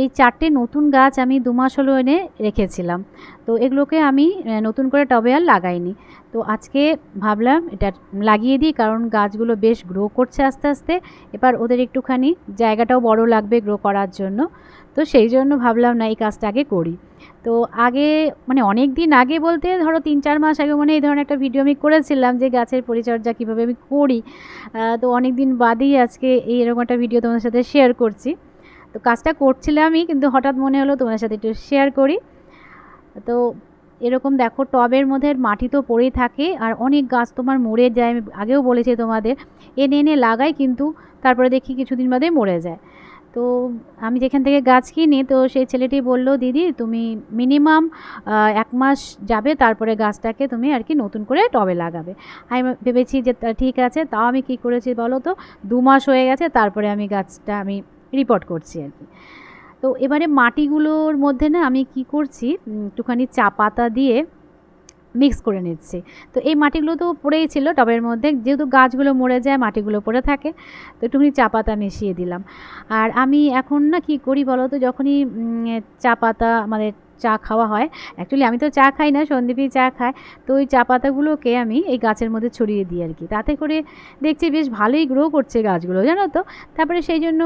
এই চারটে নতুন গাছ আমি দু মাস হলো এনে রেখেছিলাম। তো এগুলোকে আমি নতুন করে টবে আর লাগাইনি। তো আজকে ভাবলাম এটা লাগিয়ে দিই কারণ গাছগুলো বেশ গ্রো করছে আস্তে আস্তে। এবার ওদের একটুখানি জায়গাটাও বড় লাগবে গ্রো করার জন্য। তো সেই জন্য ভাবলাম না এই কাজটা আগে করি। তো আগে মানে অনেক দিন আগে বলতে ধরো তিন চার মাস আগে মানে এই ধরনের একটা ভিডিও আমি করেছিলাম যে গাছের পরিচর্যা কীভাবে আমি করি। তো অনেক দিন বাদেই আজকে এই এরকম একটা ভিডিও তোমাদের সাথে শেয়ার করছি। তো কাজটা করছিলামই কিন্তু হঠাৎ মনে হলো তোমাদের সাথে একটু শেয়ার করি। তো এরকম দেখো, টবের মধ্যে মাটি তো পড়েই থাকে, আর অনেক গাছ তোমার মরে যায়। আমি আগেও বলেছি তোমাদের, এনে এনে লাগাই, কিন্তু তারপরে দেখি কিছুদিন বাদে মরে যায়। তো আমি যেখান থেকে গাছ কিনি, তো সেই ছেলেটি বলল, দিদি, তুমি মিনিমাম এক মাস যাবে, তারপরে গাছটাকে তুমি আর কি নতুন করে টবে লাগাবে। আমি ভেবেছি যে ঠিক আছে, তাও আমি কি করেছি বলো তো? দু মাস হয়ে গেছে, তারপরে আমি গাছটা আমি রিপোর্ট করছি আর কি। তো এবারে মাটিগুলোর মধ্যে না আমি কি করছি একটুখানি চা পাতা দিয়ে মিক্স করে নিচ্ছি। তো এই মাটিগুলো তো পড়েই ছিল, টবের মধ্যে যেহেতু গাছগুলো মরে যায়, মাটিগুলো পড়ে থাকে, তো একটুখানি চা পাতা মিশিয়ে দিলাম। আর আমি এখন না কি করি বলো তো যখনই চা পাতা আমাদের চা খাওয়া হয় অ্যাকচুয়ালি আমি তো চা খাই না, সন্দীপই চা খায়, তো ওই চা পাতাগুলোকে আমি এই গাছের মধ্যে ছড়িয়ে দিই আর কি। তাতে করে দেখছি বেশ ভালোই গ্রো করছে গাছগুলো, জানো তো? তারপরে সেই জন্য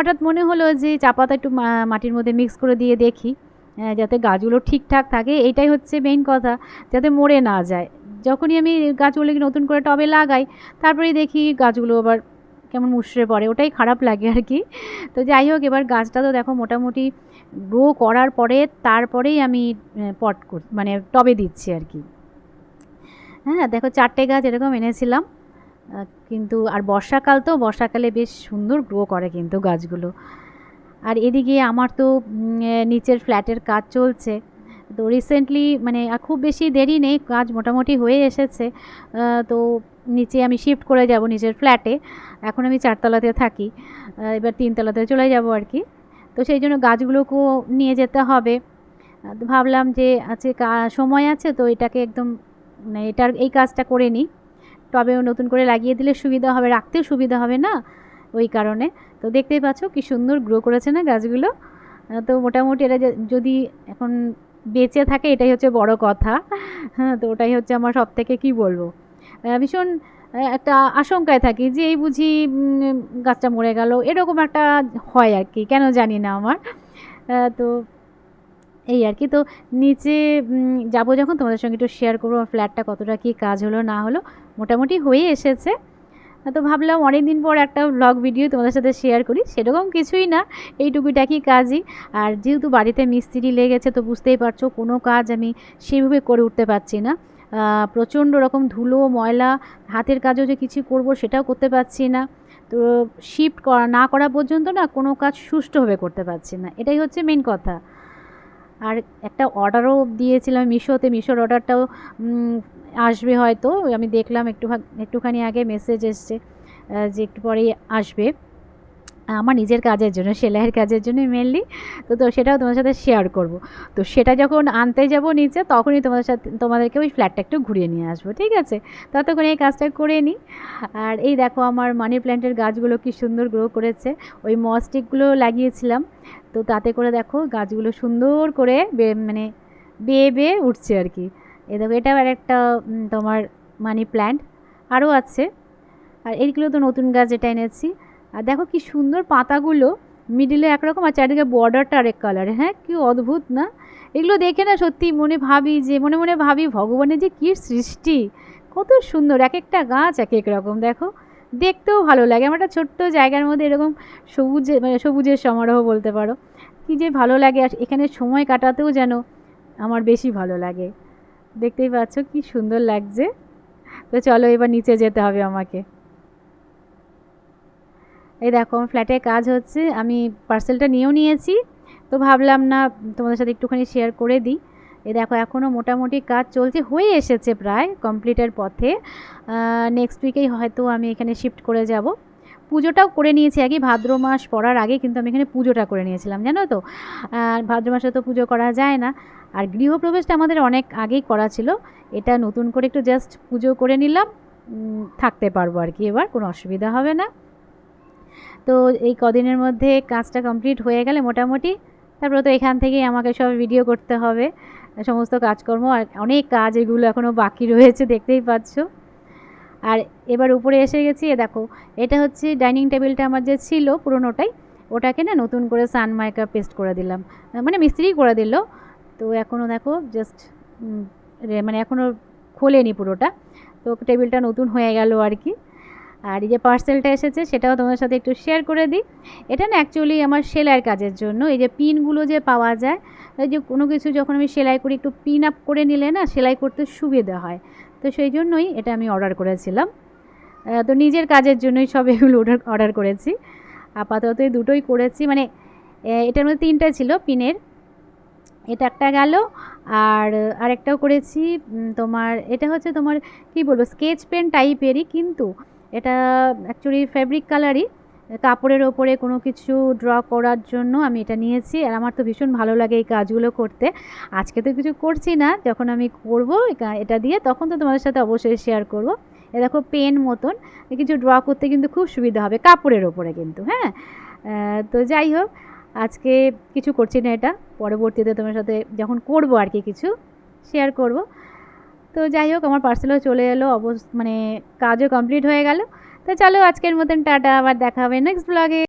হঠাৎ মনে হলো যে চা পাতা একটু মাটির মধ্যে মিক্স করে দিয়ে দেখি যাতে গাছগুলো ঠিকঠাক থাকে এটাই হচ্ছে মেইন কথা, যাতে মরে না যায়। যখনই আমি গাছগুলোকে নতুন করে টবে লাগাই, তারপরেই দেখি গাছগুলো আবার কেমন মুশড়ে পড়ে, ওটাই খারাপ লাগে আর কি। তো যাই হোক, এবার গাছটা তো দেখো মোটামুটি গ্রো করার পরে, তারপরেই আমি পট কর মানে টবে দিচ্ছি আর কি। হ্যাঁ দেখো চারটে গাছ এরকম এনেছিলাম। কিন্তু আর বর্ষাকাল তো, বর্ষাকালে বেশ সুন্দর গ্রো করে কিন্তু গাছগুলো। আর এদিকে আমার তো নিচের ফ্ল্যাটের কাজ চলছে। তো রিসেন্টলি মানে খুব বেশি দেরি নেই, কাজ মোটামুটি হয়ে এসেছে। তো নিচে আমি শিফট করে যাব নিচের ফ্ল্যাটে এখন আমি চারতলাতে থাকি। এবার তিনতলাতে চলে যাব আর কি। তো সেই জন্য গাছগুলোকেও নিয়ে যেতে হবে। ভাবলাম যে আছে সময় আছে তো এটাকে একদম মানে এটার, এই কাজটা করে নিই। টবেও নতুন করে লাগিয়ে দিলে সুবিধা হবে, রাখতেও সুবিধা হবে না? ওই কারণে। তো দেখতেই পাচ্ছ কি সুন্দর গ্রো করেছে না গাছগুলো? তো মোটামুটি এরা যদি এখন বেঁচে থাকে এটাই হচ্ছে বড় কথা। হ্যাঁ তো ওটাই হচ্ছে আমার সব থেকে কী বলব? ভীষণ একটা আশঙ্কায় থাকি যে এই বুঝি গাছটা মরে গেল। এরকম একটা হয় আর কি, কেন জানি না আমার। তো এই আর কি। তো নিচে যাব যখন তোমাদের সঙ্গে একটু শেয়ার করব ফ্ল্যাটটা কতটা কী কাজ হলো, না হলো, মোটামুটি হয়ে এসেছে। তো ভাবলাম অনেক দিন পর একটা ব্লগ ভিডিও তোমাদের সাথে শেয়ার করি। সেরকম কিছুই না, এইটুকুটাকি কাজই। আর যেহেতু বাড়িতে মিস্ত্রি লেগেছে, তো বুঝতেই পারছ কোনো কাজ আমি সেইভাবে করে উঠতে পারছি না। প্রচণ্ড রকম ধুলো, ময়লা, হাতের কাজও যে কিছু করব সেটাও করতে পারছি না। তো শিফট করা, না করা পর্যন্ত না কোনো কাজ সুষ্ঠুভাবে করতে পারছি না। এটাই হচ্ছে মেন কথা। আর একটা অর্ডারও দিয়েছিলাম মিশোতে, মিশোর অর্ডারটাও আসবে হয়তো। আমি দেখলাম একটু একটুখানি আগে মেসেজ এসছে যে একটু পরেই আসবে। আমার নিজের কাজের জন্য, সেলাইয়ের কাজের জন্য মেনলি তো তো সেটাও তোমার সাথে শেয়ার করব। তো সেটা যখন আনতে যাব নিচে, তখনই তোমাদের সাথে, তোমাদেরকে ওই ফ্ল্যাটটা একটু ঘুরিয়ে নিয়ে আসব, ঠিক আছে? ততক্ষণ এই কাজটা করে নিই। আর এই দেখো আমার মানি প্ল্যান্টের গাছগুলো কি সুন্দর গ্রো করেছে। ওই মস্টিকগুলো লাগিয়েছিলাম। তো তাতে করে দেখো গাছগুলো সুন্দর করে মানে বেয়ে বেয়ে উঠছে আর কি। এ দেখো, এটাও আর একটা তোমার মানি প্ল্যান্ট আরও আছে। আর এইগুলো তো নতুন গাছ যেটা এনেছি। আর দেখো কি সুন্দর পাতাগুলো। মিডিলে একরকম আর চারিদিকে বর্ডারটা আরেক কালারে হ্যাঁ কি অদ্ভুত না? এগুলো দেখে না সত্যি মনে ভাবি যে, মনে মনে ভাবি ভগবানের যে কী সৃষ্টি। কত সুন্দর এক একটা গাছ এক এক রকম, দেখো। দেখতেও ভালো লাগে। আমার একটা ছোট্ট জায়গার মধ্যে এরকম সবুজে মানে সবুজের সমারোহ বলতে পারো। কী যে ভালো লাগে। আর এখানে সময় কাটাতেও যেন আমার বেশি ভালো লাগে। দেখতেই পাচ্ছ কি সুন্দর লাগছে। তো চলো এবার নিচে যেতে হবে আমাকে। এই দেখো, আমার ফ্ল্যাটে কাজ হচ্ছে, আমি পার্সেলটা নিয়েও নিয়েছি। তো ভাবলাম না, তোমাদের সাথে একটুখানি শেয়ার করে দিই। এ দেখো এখনও মোটামুটি কাজ চলছে, হয়ে এসেছে প্রায় কমপ্লিটের পথে। নেক্সট উইকেই হয়তো আমি এখানে শিফট করে যাব। পুজোটাও করে নিয়েছি, আগে ভাদ্র মাস পড়ার আগে কিন্তু আমি এখানে পুজোটা করে নিয়েছিলাম, জানো তো? আর ভাদ্র মাসে তো পুজো করা যায় না। আর গৃহপ্রবেশটা আমাদের অনেক আগেই করা ছিল। এটা নতুন করে একটু জাস্ট পুজো করে নিলাম থাকতে পারব আর কি, এবার কোনো অসুবিধা হবে না। তো এই কদিনের মধ্যে কাজটা কমপ্লিট হয়ে গেলে মোটামুটি, তারপরে তো এখান থেকেই আমাকে সব ভিডিও করতে হবে। সমস্ত কাজকর্ম আর অনেক কাজ এগুলো এখনও বাকি রয়েছে, দেখতেই পাচ্ছ। আর এবার উপরে এসে গেছি, এ দেখো, এটা হচ্ছে ডাইনিং টেবিলটা আমার যে ছিল পুরোনোটাই, ওটাকে না নতুন করে সানমাইকা পেস্ট করে দিলাম। মানে মিস্ত্রি করে দিল। তো এখনও দেখো জাস্ট মানে এখনও খোলেনি পুরোটা। তো টেবিলটা নতুন হয়ে গেল আর কি। আর এই যে পার্সেলটা এসেছে, সেটাও তোমাদের সাথে একটু শেয়ার করে দিই। এটা না অ্যাকচুয়ালি আমার সেলাইয়ের কাজের জন্য। এই যে পিনগুলো যে পাওয়া যায়, এই যে কোনো কিছু যখন আমি সেলাই করি, একটু পিন আপ করে নিলে না সেলাই করতে সুবিধা হয়। তো সেই জন্যই এটা আমি অর্ডার করেছিলাম। তো নিজের কাজের জন্যই সব এগুলো অর্ডার করেছি। আপাতত এই দুটোই করেছি। মানে এটার মধ্যে তিনটা ছিল পিনের এটা একটা গেল, আর আরেকটাও করেছি তোমার, এটা হচ্ছে তোমার, কি বলব স্কেচ পেন টাইপেরই কিন্তু এটা অ্যাকচুয়ালি ফ্যাব্রিক কালারই কাপড়ের ওপরে কোনো কিছু ড্র করার জন্য আমি এটা নিয়েছি আর আমার তো ভীষণ ভালো লাগে এই কাজগুলো করতে। আজকে তো কিছু করছি না, যখন আমি করব এটা দিয়ে তখন তো তোমাদের সাথে অবশ্যই শেয়ার করব। এ দেখো পেন মতন কিছু ড্র করতে কিন্তু খুব সুবিধা হবে, কাপড়ের ওপরে কিন্তু হ্যাঁ? তো যাই হোক, আজকে কিছু করছি না এটা, পরবর্তীতে তোমার সাথে যখন করব আর কি কিছু শেয়ার করব। তো যাই হোক, আমার পার্সেলও চলে এলো অবশ্য মানে কাজও কমপ্লিট হয়ে গেল। তো চলো আজকের মতন টাটা, আবার দেখা হবে নেক্সট ব্লগে